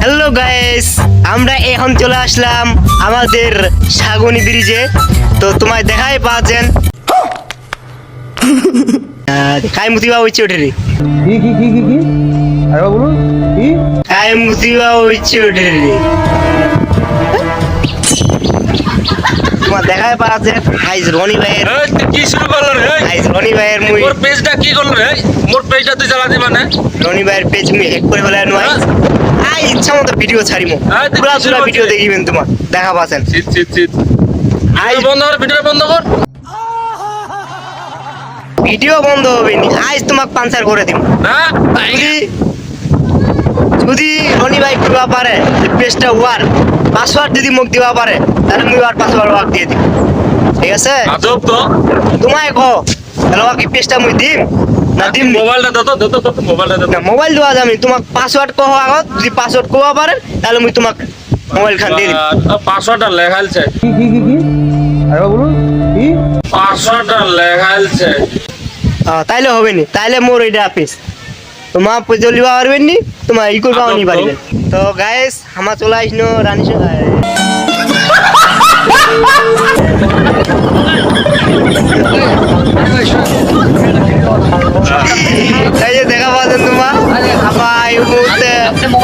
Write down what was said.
Hello guys আমরা এখন চলে আসলাম আমাদের সাগনি ব্রিজে। তো তোমায় দেখাই পাচ্ছেন। কাই মুতিবা হচ্ছে ওঠে রে কি কি কি কি কি? আরে বলুন কি? তোমার দেখাই পাচ্ছেন গাইস রনি ভাইয়ের। কি শুরু রনি ভাইয়ের মুই মোর পেজটা কি করল রে? মোর পেজটা তুই মানে রনি ভাইয়ের পেজ মুই হেক করে ফেলাই নয় আই ইচ্ছা মতো ভিডিও ছাড়িমো। হ্যাঁ, পুরা পুরা ভিডিও দেখিবেন তোমার দেখা পাচ্ছেন চিত চিত চিত। আই বন্ধ কর ভিডিও বন্ধ কর। ভিডিও বন্ধ হবে নি আজ তোমাকে পাঞ্চার করে দিব না যদি যদি রনি ভাই দিবা পারে পেজটা ওয়ার পাসওয়ার্ড যদি মোক দিবা পারে তাহলে মুই আর পাসওয়ার্ড ওয়াক দিয়ে দিব ঠিক আছে? আজব তো। তোমায় কো তাহলে ওকে পেজটা মুই দিম? না দিম? মোবাইলটা মোবাইলটা মোবাইল দেওয়া যাবে তোমাক পাসওয়ার্ড কহ আগত যদি পাসওয়ার্ড কোয়া পারে তাহলে মুই তোমাক মোবাইল খান দিয়ে দিম। পাসওয়ার্ডটা লেখাইছে কি কি কি কি? আরে বলুন কি? পাসওয়ার্ডটা লেখাইছে আহ, তাইলে হবে নি? তাইলে মোর এটা পেজ। তোমার পয়সা লিবা পারবেন নি? তোমার ই করবা নি পারবেন তো গাইস আমার চলে আসনো রানী